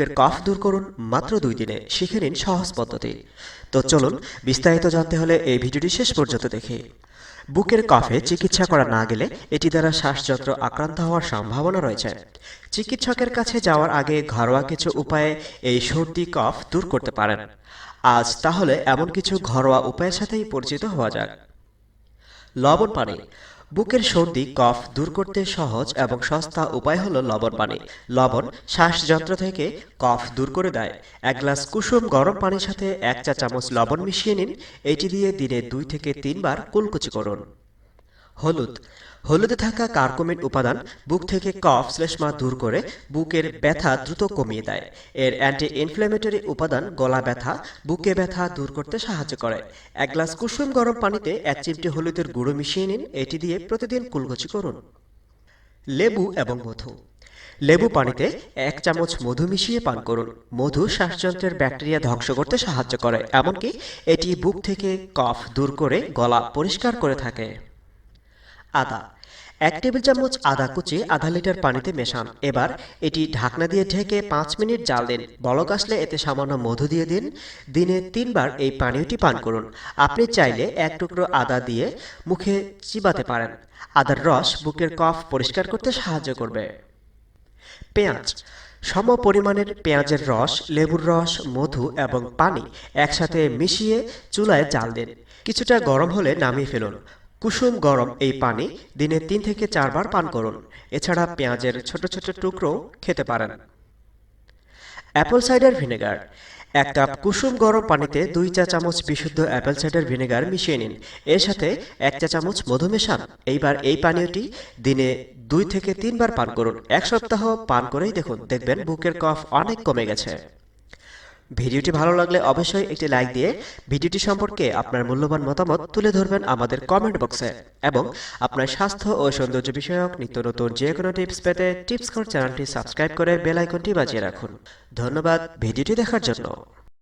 বুকের কফ দূর করুন মাত্র দুই দিনে। শিখে নিন সহজ পদ্ধতি। তো চলুন, বিস্তারিত জানতে হলে এই ভিডিওটি শেষ পর্যন্ত দেখি। বুকের কফে চিকিৎসা করা না গেলে এটি দ্বারা শ্বাসযন্ত্র আক্রান্ত হওয়ার সম্ভাবনা রয়েছে। চিকিৎসকের কাছে যাওয়ার আগে ঘরোয়া কিছু উপায়ে এই সর্দি, কফ দূর করতে পারেন। আজ তাহলে এমন কিছু ঘরোয়া উপায়ের সাথেই পরিচিত হওয়া যাক। লবণ পানি। বুকের সর্দি, কফ দূর করতে সহজ এবং সস্তা উপায় হলো লবণ পানি। লবণ শ্বাসযন্ত্র থেকে কফ দূর করে দেয়। এক গ্লাস কুসুম গরম পানির সাথে এক চা চামচ লবণ মিশিয়ে নিন। এটি দিয়ে দিনে দুই থেকে তিনবার কুলকুচি করুন। হলুদ। হলুদে থাকা কার্কোমেট উপাদান বুক থেকে কফ শ্লেষ্মা দূর করে বুকের ব্যথা দ্রুত কমিয়ে দেয়। এর অ্যান্টি ইনফ্ল্যামেটরি উপাদান গলা ব্যথা, বুকে ব্যথা দূর করতে সাহায্য করে। এক গ্লাস কুসুম গরম পানিতে এক চিমটি হলুদের গুঁড়ো মিশিয়ে নিন, এটি দিয়ে প্রতিদিন কুলকুচি করুন। লেবু এবং মধু। লেবু পানিতে এক চামচ মধু মিশিয়ে পান করুন। মধু শ্বাসযন্ত্রের ব্যাকটেরিয়া ধ্বংস করতে সাহায্য করে, এমনকি এটি বুক থেকে কফ দূর করে গলা পরিষ্কার করে থাকে। আদা। এক টেবিল চামচ আদা কুচি আধা লিটার পানিতে মেশান। এবার এটি ঢাকনা দিয়ে ঢেকে পাঁচ মিনিট জাল দিন। বলক আসলে এতে সামান্য মধু দিয়ে দিন। দিনে তিনবার এই পানীয়টি পান করুন। আপনি চাইলে এক টুকরো আদা দিয়ে মুখে চিবাতে পারেন। আদার রস বুকের কফ পরিষ্কার করতে সাহায্য করবে। পেঁয়াজ। সম পরিমাণের পেঁয়াজের রস, লেবুর রস, মধু এবং পানি একসাথে মিশিয়ে চুলায় জাল দিন। কিছুটা গরম হলে নামিয়ে ফেলুন। কুসুম গরম এই পানি দিনে তিন থেকে চারবার পান করুন। এছাড়া পেঁয়াজের ছোট ছোট টুকরো খেতে পারেন। Apple cider vinegar. এক কাপ কুসুম গরম পানিতে দুই চা চামচ বিশুদ্ধ অ্যাপেল সাইডার ভিনেগার মিশিয়ে নিন। এর সাথে এক চা চামচ মধু মেশান। এইবার এই পানীয়টি দিনে দুই থেকে তিনবার পান করুন। এক সপ্তাহ পান করেই দেখুন। দেখবেন বুকের কফ অনেক কমে গেছে। ভিডিওটি ভালো লাগলে অবশ্যই একটি লাইক দিয়ে ভিডিওটি সম্পর্কে আপনার মূল্যবান মতামত তুলে ধরবেন আমাদের কমেন্ট বক্সে এবং আপনার স্বাস্থ্য ও সৌন্দর্য বিষয়ক নিত্য নতুন যে কোনো টিপস পেতে টিপস কর চ্যানেলটি সাবস্ক্রাইব করে বেল আইকনটি বাজিয়ে রাখুন। ধন্যবাদ ভিডিওটি দেখার জন্য।